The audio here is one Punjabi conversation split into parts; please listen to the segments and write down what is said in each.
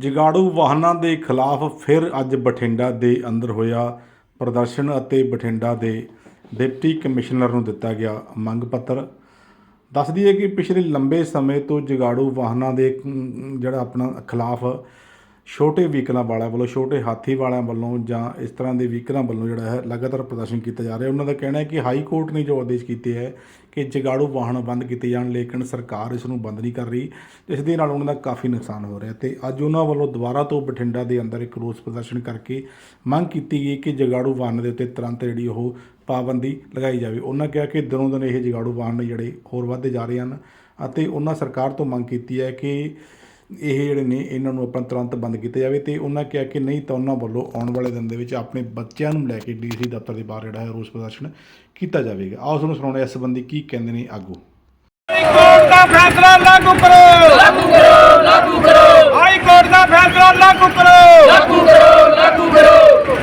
ਜਗਾੜੂ ਵਾਹਨਾਂ ਦੇ ਖਿਲਾਫ ਫਿਰ ਅੱਜ ਬਠਿੰਡਾ ਦੇ ਅੰਦਰ ਹੋਇਆ ਪ੍ਰਦਰਸ਼ਨ ਅਤੇ ਬਠਿੰਡਾ ਦੇ ਡਿਪਟੀ ਕਮਿਸ਼ਨਰ ਨੂੰ ਦਿੱਤਾ ਗਿਆ ਮੰਗ ਪੱਤਰ। ਦੱਸ ਦਈਏ ਕਿ ਪਿਛਲੇ ਲੰਬੇ ਸਮੇਂ ਤੋਂ ਜਗਾੜੂ ਵਾਹਨਾਂ ਦੇ ਜਿਹੜਾ ਆਪਣਾ ਖਿਲਾਫ ਛੋਟੇ ਵਹੀਕਲਾਂ ਵਾਲਿਆਂ ਵੱਲੋਂ, ਛੋਟੇ ਹਾਥੀ ਵਾਲਿਆਂ ਵੱਲੋਂ ਜਾਂ ਇਸ ਤਰ੍ਹਾਂ ਦੇ ਵਹੀਕਲਾਂ ਵੱਲੋਂ ਜਿਹੜਾ ਹੈ ਲਗਾਤਾਰ ਪ੍ਰਦਰਸ਼ਨ ਕੀਤਾ ਜਾ ਰਿਹਾ ਉਹਨਾਂ ਦਾ ਕਹਿਣਾ ਹੈ ਕਿ ਹਾਈ ਕੋਰਟ ਨੇ ਜੋ ਆਦੇਸ਼ ਕੀਤੇ ਹੈ ਕਿ ਜਗਾੜੂ ਵਾਹਨ ਬੰਦ ਕੀਤੇ ਜਾਣ, ਲੇਕਿਨ ਸਰਕਾਰ ਇਸ ਨੂੰ ਬੰਦ ਨਹੀਂ ਕਰ ਰਹੀ। ਇਸ ਦੇ ਨਾਲ ਉਹਨਾਂ ਦਾ ਕਾਫੀ ਨੁਕਸਾਨ ਹੋ ਰਿਹਾ ਤੇ ਅੱਜ ਉਹਨਾਂ ਵੱਲੋਂ ਦੁਬਾਰਾ ਤੋਂ ਬਠਿੰਡਾ ਦੇ ਅੰਦਰ ਇੱਕ ਰੋਸ ਪ੍ਰਦਰਸ਼ਨ ਕਰਕੇ ਮੰਗ ਕੀਤੀ ਗਈ ਕਿ ਜਗਾੜੂ ਵਾਹਨ ਦੇ ਉੱਤੇ ਤੁਰੰਤ ਜਿਹੜੀ ਉਹ ਪਾਬੰਦੀ ਲਗਾਈ ਜਾਵੇ। ਉਹਨਾਂ ਕਿਹਾ ਕਿ ਦਿਨੋਂ ਦਿਨ ਇਹ ਜਗਾੜੂ ਵਾਹਨ ਜਿਹੜੇ ਹੋਰ ਵੱਧਦੇ ਜਾ ਰਹੇ ਹਨ ਅਤੇ ਉਹਨਾਂ ਸਰਕਾਰ ਤੋਂ ਮੰਗ ਕੀਤੀ ਹੈ ਕਿ ਇਹ ਜਿਹੜੇ ਨੇ ਇਹਨਾਂ ਨੂੰ ਆਪਾਂ ਤੁਰੰਤ ਬੰਦ ਕੀਤਾ ਜਾਵੇ ਤੇ ਉਹਨਾਂ ਕਿਹਾ ਕਿ ਨਹੀਂ ਤਾਂ ਉਹਨਾਂ ਵੱਲੋਂ ਆਉਣ ਵਾਲੇ ਦਿਨ ਦੇ ਵਿੱਚ ਆਪਣੇ ਬੱਚਿਆਂ ਨੂੰ ਲੈ ਕੇ ਡੀਸੀ ਦਫ਼ਤਰ ਦੇ ਬਾਹਰ ਜਿਹੜਾ ਹੈ ਰੋਸ ਪ੍ਰਦਰਸ਼ਨ ਕੀਤਾ ਜਾਵੇਗਾ। ਆਓ ਤੁਹਾਨੂੰ ਸੁਣਾਉਣੇ ਇਸ ਸੰਬੰਧੀ ਕੀ ਕਹਿੰਦੇ ਨੇ ਆਗੂ। ਹਾਈ ਕੋਰਟ ਦਾ ਫੈਸਲਾ ਲਾਗੂ ਕਰੋ। ਲਾਗੂ ਕਰੋ ਲਾਗੂ ਕਰੋ। ਹਾਈ ਕੋਰਟ ਦਾ ਫੈਸਲਾ ਲਾਗੂ ਕਰੋ। ਲਾਗੂ ਕਰੋ ਲਾਗੂ ਕਰੋ।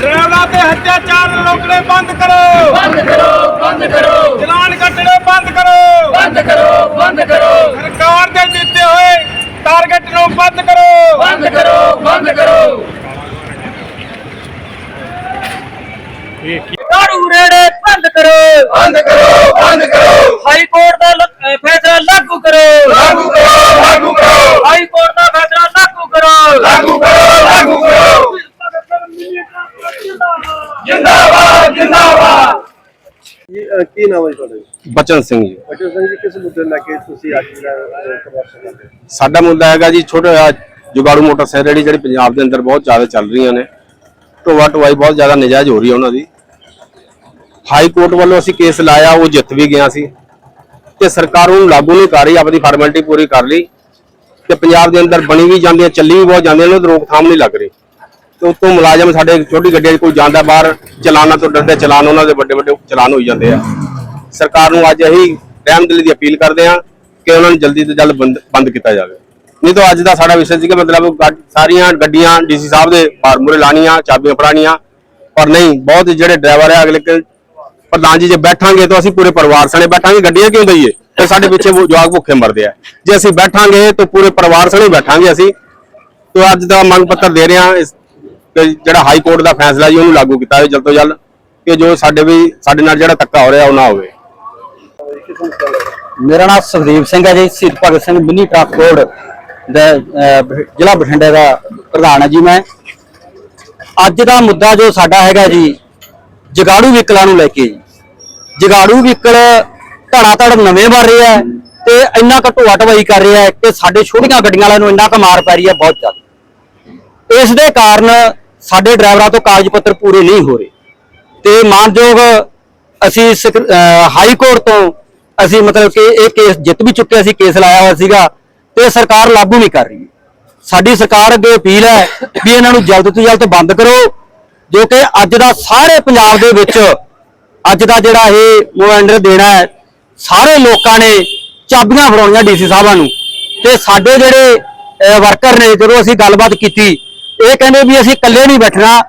ਡਰਾਈਵਰਾਂ ਤੇ ਹੱਤਿਆਚਾਰ ਰੋਕਣੇ ਬੰਦ ਕਰੋ। ਬੰਦ ਕਰੋ ਬੰਦ ਕਰੋ। ਚਲਾਨ ਕੱਟਣੇ ਬੰਦ ਕਰੋ। ਬੰਦ ਕਰੋ ਬੰਦ ਕਰੋ ਸਰਕਾਰ ਦੇ ਦਿੱਤੇ ਹੋਏ ਟਾਰਗੇਟ ਨੂੰ ਬੰਦ ਕਰੋ ਬੰਦ ਕਰੋ ਬੰਦ ਕਰੋ ਦਾਰੂ ਰੇੜੇ ਬੰਦ ਕਰੋ ਬੰਦ ਕਰੋ ਬੰਦ ਕਰੋ ਹਾਈ ਕੋਰਟ ਦਾ ਲ- ਅਹ ਫੈਸਲਾ ਲਾਗੂ ਕਰੋ ਲਾਗੂ ਕਰੋ ਲਾਗੂ ਕਰੋ ਹਾਈ ਕੋਰਟ ਦਾ ਫੈਸਲਾ ਲਾਗੂ ਕਰੋ ਲਾਗੂ ਕਰੋ ਲਾਗੂ ਕਰੋ ਜਿੰਦਾਬਾਦ ਜਿੰਦਾਬਾਦ ਜੀ ਅਹ ਕੀ ਨਾਮ ਹੈ ਜੀ ਤੁਹਾਡਾ ਜੀ? ਬਚਨ ਸਿੰਘ ਜੀ। ਬਚਨ ਸਿੰਘ ਜੀ ਕਿਸ ਮੁੱਦੇ ਨੂੰ ਲੈ ਕੇ ਤੁਸੀਂ ਅੱਜ ਜਿਹੜਾ ਅਹ, ਪ੍ਰਦਰਸ਼ਨ ਕਰਦੇ ਹੋ? ਸਾਡਾ ਮੁੱਦਾ ਹੈਗਾ ਜੀ ਛੋਟੇ ਜਿਹਾ ਜੁਗਾੜੂ ਮੋਟਰਸਾਈਕਲ ਜਿਹੜੀ ਜਿਹੜੀ ਪੰਜਾਬ ਦੇ ਅੰਦਰ ਬਹੁਤ ਜ਼ਿਆਦਾ ਚੱਲ ਰਹੀਆਂ ਨੇ। ਢੋਆ ਢੁਆਈ ਬਹੁਤ ਜ਼ਿਆਦਾ ਨਜਾਇਜ਼ ਹੋ ਰਹੀ ਹੈ ਉਹਨਾਂ ਦੀ। ਹਾਈ ਕੋਰਟ ਵੱਲੋਂ ਅਸੀਂ ਕੇਸ ਲਾਇਆ ਉਹ ਜਿੱਤ ਵੀ ਗਿਆ ਸੀ। ਤੇ ਸਰਕਾਰ ਉਹਨੂੰ ਲਾਗੂ ਨਹੀਂ ਕਰ ਰਹੀ ਆਪਣੀ ਫਾਰਮੈਲਿਟੀ ਪੂਰੀ ਕਰ ਲਈ। ਤੇ ਪੰਜਾਬ ਦੇ ਅੰਦਰ ਬਣੀ ਵੀ ਜਾਂਦੀਆਂ ਚੱਲੀ ਵੀ ਬਹੁਤ ਜਾਂਦੀਆਂ ਨੇ ਉਹਦੀ ਰੋਕਥਾਮ ਨਹੀਂ ਲੱਗ ਰਹੀ। ਤੇ ਉਤੋਂ ਮੁਲਾਜ਼ਮ ਸਾਡੇ ਛੋਟੀ ਗੱਡੀਆਂ 'ਚ ਕੋਈ ਜਾਂਦਾ ਬਾਹਰ, ਚਲਾਨਾਂ ਤੋਂ ਡਰਦੇ, ਚਲਾਨ ਉਹਨਾਂ ਦੇ ਵੱਡੇ ਵੱਡੇ ਚਲਾਨ ਹੋਈ ਜਾਂਦੇ ਆ। ਸਰਕਾਰ ਨੂੰ ਅੱਜ ਇਹੀ ਰਹਿਮਦਿਲੀ ਦੀ ਅਪੀਲ ਕਰਦੇ ਆ ਕਿ ਉਹਨਾਂ ਨੂੰ ਜਲਦੀ ਤੋਂ ਜਲਦ ਬੰਦ ਕੀਤਾ ਜਾਵੇ। ਨਹੀਂ ਤਾਂ ਅੱਜ ਦਾ ਸਾਡਾ ਵਿਸ਼ਾ ਸੀ ਕਿ ਮਤਲਬ ਸਾਰੀਆਂ ਗੱਡੀਆਂ ਡੀਸੀ ਸਾਹਿਬ ਦੇ ਫਾਰਮੂਲੇ ਲਾਣੀਆਂ ਚਾਬੀਆਂ ਫੜਾਣੀਆਂ ਪਰ ਨਹੀਂ, ਬਹੁਤ ਜਿਹੜੇ ਡਰਾਈਵਰ ਆ ਅਗਲੇ ਪ੍ਰਧਾਨ ਜੀ ਜੇ ਬੈਠਾਂਗੇ ਤਾਂ ਅਸੀਂ ਪੂਰੇ ਪਰਿਵਾਰ ਸਣੇ ਬੈਠਾਂਗੇ, ਗੱਡੀਆਂ ਕਿਉਂ ਦਈਏ ਤੇ ਸਾਡੇ ਪਿੱਛੇ ਉਹ ਜਵਾਕ ਭੁੱਖੇ ਮਰਦੇ ਆ। ਜੇ ਅਸੀਂ ਬੈਠਾਂਗੇ ਤਾਂ ਪੂਰੇ ਪਰਿਵਾਰ ਸਣੇ ਬੈਠਾਂਗੇ ਅਸੀਂ। ਤੇ ਅੱਜ ਦਾ ਮੰਗ ਪੱਤਰ ਦੇ ਰਹੇ ਹਾਂ ਕਿ ਜਿਹੜਾ ਹਾਈ ਕੋਰਟ ਦਾ ਫੈਸਲਾ ਜੀ ਉਹਨੂੰ ਲਾਗੂ ਕੀਤਾ ਜਾਵੇ ਜਲਦ ਤੋਂ ਜਲਦ ਕਿ ਜੋ ਸਾਡੇ ਵੀ, ਸਾਡੇ ਨਾਲ ਜਿਹੜਾ ਧੱਕਾ ਹੋ ਰਿਹਾ, ਉਹ ਨਾ ਹੋਵੇ। ਮੇਰਾ ਨਾਮ ਸੁਖਦੀਪ ਸਿੰਘ ਹੈ ਜੀ, ਸ਼ਹੀਦ ਭਗਤ ਸਿੰਘ ਮਿੰਨੀ ਟਰਾਂਸਪੋਰਟ ਦਾ ਜ਼ਿਲ੍ਹਾ ਬਠਿੰਡੇ ਦਾ ਪ੍ਰਧਾਨ ਹੈ ਜੀ ਮੈਂ। ਅੱਜ ਦਾ ਮੁੱਦਾ ਜੋ ਸਾਡਾ ਹੈਗਾ ਜੀ, ਜਗਾੜੂ ਵਹੀਕਲਾਂ ਨੂੰ ਲੈ ਕੇ ਜੀ। ਜਗਾੜੂ ਵਿਕਲ ਧੜਾ ਧੜ ਨਵੇਂ ਬਣ ਰਿਹਾ ਹੈ ਤੇ ਇੰਨਾ ਕੁ ਢੋਆ ਕਰ ਰਿਹਾ ਹੈ ਕਿ ਸਾਡੇ ਛੋਟੀਆਂ ਗੱਡੀਆਂ ਵਾਲਿਆਂ ਨੂੰ ਇੰਨਾ ਕੁ ਮਾਰ ਪੈ ਰਹੀ ਹੈ ਬਹੁਤ ਜ਼ਿਆਦਾ। ਇਸ ਦੇ ਕਾਰਨ ਸਾਡੇ ਡਰਾਈਵਰਾਂ ਤੋਂ ਕਾਗਜ਼ ਪੱਤਰ ਪੂਰੇ ਨਹੀਂ ਹੋ ਰਹੇ। ਤੇ ਮਾਨਯੋਗ ਅਸੀਂ ਸੈਕ- ਹਾਈ ਕੋਰਟ ਤੋਂ ਅਸੀਂ ਮਤਲਬ ਕਿ ਇਹ ਕੇਸ ਜਿੱਤ ਵੀ ਚੁੱਕੇ ਅਸੀਂ, ਕੇਸ ਲਾਇਆ ਹੋਇਆ ਸੀਗਾ ਤੇ ਸਰਕਾਰ ਲਾਗੂ ਨਹੀਂ ਕਰ ਰਹੀ। ਸਾਡੀ ਸਰਕਾਰ ਅੱਗੇ ਅਪੀਲ ਹੈ ਵੀ ਇਹਨਾਂ ਨੂੰ ਜਲਦ ਤੋਂ ਜਲਦ ਬੰਦ ਕਰੋ, ਜੋ ਕਿ ਅੱਜ ਦਾ ਸਾਰੇ ਪੰਜਾਬ ਦੇ ਵਿੱਚ ਅੱਜ ਦਾ ਜਿਹੜਾ ਇਹ ਮੋਮੈਂਟਰ ਦੇਣਾ ਹੈ, ਸਾਰੇ ਲੋਕਾਂ ਨੇ ਚਾਬੀਆਂ ਫੜਾਉਣੀਆਂ ਡੀਸੀ ਸਾਹਿਬਾਂ ਨੂੰ। ਤੇ ਸਾਡੇ ਜਿਹੜੇ ਵਰਕਰ ਨੇ ਜਦੋਂ ਅਸੀਂ ਗੱਲਬਾਤ ਕੀਤੀ ਇਹ ਕਹਿੰਦੇ ਵੀ ਅਸੀਂ ਇਕੱਲੇ ਨਹੀਂ ਬੈਠਣਾ,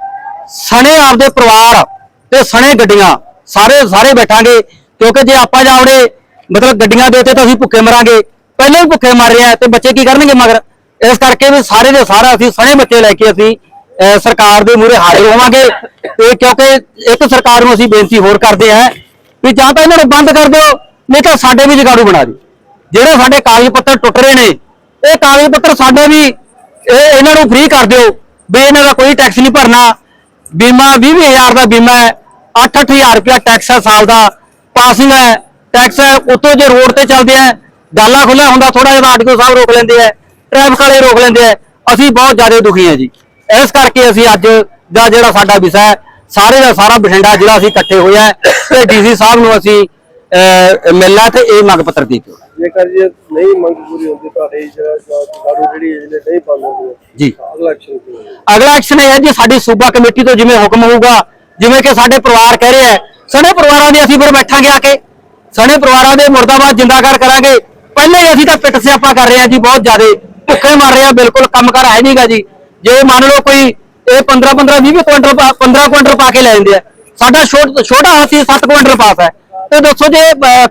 ਸਣੇ ਆਪਦੇ ਪਰਿਵਾਰ ਤੇ ਸਣੇ ਗੱਡੀਆਂ, ਸਾਰੇ ਸਾਰੇ ਬੈਠਾਂਗੇ, ਕਿਉਂਕਿ ਜੇ ਆਪਾਂ ਜਾਵੜੇ ਮਤਲਬ ਗੱਡੀਆਂ ਦੇ ਉੱਤੇ ਤਾਂ ਅਸੀਂ ਭੁੱਖੇ ਮਰਾਂਗੇ, ਪਹਿਲਾਂ ਹੀ ਭੁੱਖੇ ਮਰ ਰਹੇ ਆ ਤੇ ਬੱਚੇ ਕੀ ਕਰਨਗੇ ਮਗਰ? ਇਸ ਕਰਕੇ ਵੀ ਸਾਰੇ ਦੇ ਸਾਰਾ ਅਸੀਂ ਸਣੇ ਬੱਚੇ ਲੈ ਕੇ ਅਸੀਂ ਸਰਕਾਰ ਦੇ ਮੂਹਰੇ ਹਾਜ਼ਰ ਹੋਵਾਂਗੇ। ਤੇ ਕਿਉਂਕਿ ਇੱਕ ਸਰਕਾਰ ਨੂੰ ਅਸੀਂ ਬੇਨਤੀ ਹੋਰ ਕਰਦੇ ਹਾਂ ਵੀ ਜਾਂ ਤਾਂ ਇਹਨਾਂ ਨੂੰ ਬੰਦ ਕਰ ਦਿਓ, ਨਹੀਂ ਤਾਂ ਸਾਡੇ ਵੀ ਜਗਾੜੂ ਬਣਾ ਦਿਓ। ਜਿਹੜੇ ਸਾਡੇ ਕਾਗਜ਼ ਪੱਤਰ ਟੁੱਟ ਰਹੇ ਨੇ, ਇਹ ਕਾਗਜ਼ ਪੱਤਰ ਸਾਡੇ ਵੀ ਇਹ ਇਹਨਾਂ ਨੂੰ ਫ੍ਰੀ ਕਰ ਦਿਓ। ਵੀ ਇਹਨਾਂ ਦਾ ਕੋਈ ਟੈਕਸ ਨਹੀਂ ਭਰਨਾ। ਬੀਮਾ 20000 ਦਾ ਬੀਮਾ ਹੈ 8-8000 ਰੁਪਇਆ ਟੈਕਸ ਹੈ ਸਾਲ ਦਾ ਪਾਸਿੰਗ ਹੈ। ਟੈਕਸ ਹੈ, ਉਤੋਂ ਜੇ ਰੋਡ ਤੇ ਚੱਲਦੇ ਆ ਡਾਲਾ ਖੁੱਲਾ ਹੁੰਦਾ ਥੋੜਾ ਜਿਹਾ ਆਰਟੀਓ ਸਾਹਿਬ ਰੋਕ ਲੈਂਦੇ ਆ ਟ੍ਰੈਫਿਕ ਵਾਲੇ ਰੋਕ ਲੈਂਦੇ ਆ ਅਸੀਂ ਬਹੁਤ ਜ਼ਿਆਦਾ ਦੁਖੀ ਹਾਂ ਜੀ। ਇਸ ਕਰਕੇ ਅਸੀਂ ਅੱਜ ਦਾ ਜਿਹੜਾ ਸਾਡਾ ਵਿਸ਼ਾ ਹੈ, ਸਾਰੇ ਦਾ ਸਾਰਾ ਬਠਿੰਡਾ ਜ਼ਿਲ੍ਹਾ ਅਸੀਂ ਇਕੱਠੇ ਹੋਏ ਆ ਤੇ ਡੀਸੀ ਸਾਹਿਬ ਨੂੰ ਅਸੀਂ ਮਿਲਣਾ ਤੇ ਇਹ ਮੰਗ ਪੱਤਰ ਦੇ ਦਿਓ ਜੇਕਰ ਜੇ ਨਹੀਂ ਮੰਗ ਪੂਰੀ ਹੁੰਦੀ ਤੁਹਾਡੇ ਜਿਹੜਾ ਜਗਾੜੂ ਜਿਹੜੀ ਹੈ ਜਿਹੜੇ ਨਹੀਂ ਹੁੰਦੀ ਜੀ। ਅਗਲਾ ਐਕਸ਼ਨ ਕੀ ਅਗਲਾ ਐਕਸ਼ਨ ਇਹ ਹੈ ਜੀ ਸਾਡੀ ਸੂਬਾ ਕਮੇਟੀ ਤੋਂ ਜਿਵੇਂ ਹੁਕਮ ਹੋਊਗਾ ਜਿਵੇਂ ਕਿ ਸਾਡੇ ਪਰਿਵਾਰ ਕਹਿ ਰਹੇ ਸਣੇ ਪਰਿਵਾਰਾਂ ਦੇ ਅਸੀਂ ਫਿਰ ਬੈਠਾਂਗੇ ਆ ਕੇ। ਸਣੇ ਪਰਿਵਾਰਾਂ ਦੇ ਮੁਰਦਾਬਾਦ ਜਿੰਦਾਕਾਰ ਕਰਾਂਗੇ। ਪਹਿਲੇ ਹੀ ਅਸੀਂ ਤਾਂ ਪਿੱਟ ਸਿਆਪਾ ਕਰ ਰਹੇ ਆ ਜੀ ਬਹੁਤ ਜ਼ਿਆਦੇ ਭੁੱਖੇ ਮਰ ਰਹੇ ਆ ਬਿਲਕੁਲ ਕੰਮ ਕਰ ਹੈ ਨਹੀਂਗਾ ਜੀ। ਜੇ ਮੰਨ ਲਓ ਕੋਈ ਇਹ 15 15 20 ਕੁਇੰਟਲ ਪਾ- 15 ਕੁਇੰਟਲ ਪਾ ਕੇ ਲੈ ਜਾਂਦੇ ਆ। ਸਾਡਾ ਛੋਟ- ਛੋਟਾ ਹਾਥੀ 7 ਕੁਇੰਟਲ ਪਾਸ ਹੈ। ਤੇ ਦੱਸੋ ਜੇ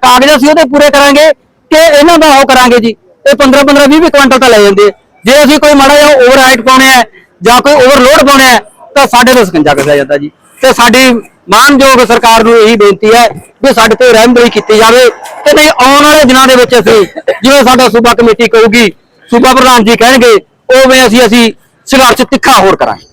ਕਾਗਜ਼ ਅਸੀਂ ਉਹਦੇ ਪੂਰੇ ਕਰਾਂਗੇ ਕਿ ਇਹਨਾਂ ਦਾ ਉਹ ਕਰਾਂਗੇ ਜੀ? ਇਹ 15 15 20 ਕੁਇੰਟਲ ਤਾਂ ਲੈ ਜਾਂਦੇ ਜੇ ਅਸੀਂ ਕੋਈ ਮਾੜਾ ਜਿਹਾ ਓਵਰ ਹਾਈਟ ਪਾਉਣੇ ਆ ਜਾਂ ਕੋਈ ਓਵਰਲੋਡ ਪਾਉਣੇ ਆ, ਤਾਂ ਸਾਡੇ ਤੋਂ ਸਕੰਜਾ ਕੱਢਿਆ ਜਾਂਦਾ ਜੀ। ਤੇ ਸਾਡੀ ਮਾਨਯੋਗ ਸਰਕਾਰ ਨੂੰ ਇਹੀ ਬੇਨਤੀ ਹੈ ਵੀ ਸਾਡੇ ਤੇ ਰਹਿਮਦਰੀ ਕੀਤੀ ਜਾਵੇ ਤੇ ਨਹੀਂ, ਆਉਣ ਵਾਲੇ ਦਿਨਾਂ ਦੇ ਵਿੱਚ ਅਸੀਂ ਜਿਵੇਂ ਸਾਡਾ ਸੂਬਾ ਕਮੇਟੀ ਕਹੂਗੀ, ਸੂਬਾ ਪ੍ਰਧਾਨ ਜੀ ਕਹਿਣਗੇ, ਉਵੇਂ ਅਸੀਂ ਅਸੀਂ ਸੰਘਰਸ਼ ਤਿੱਖਾ ਹੋਰ ਕਰਾਂਗੇ।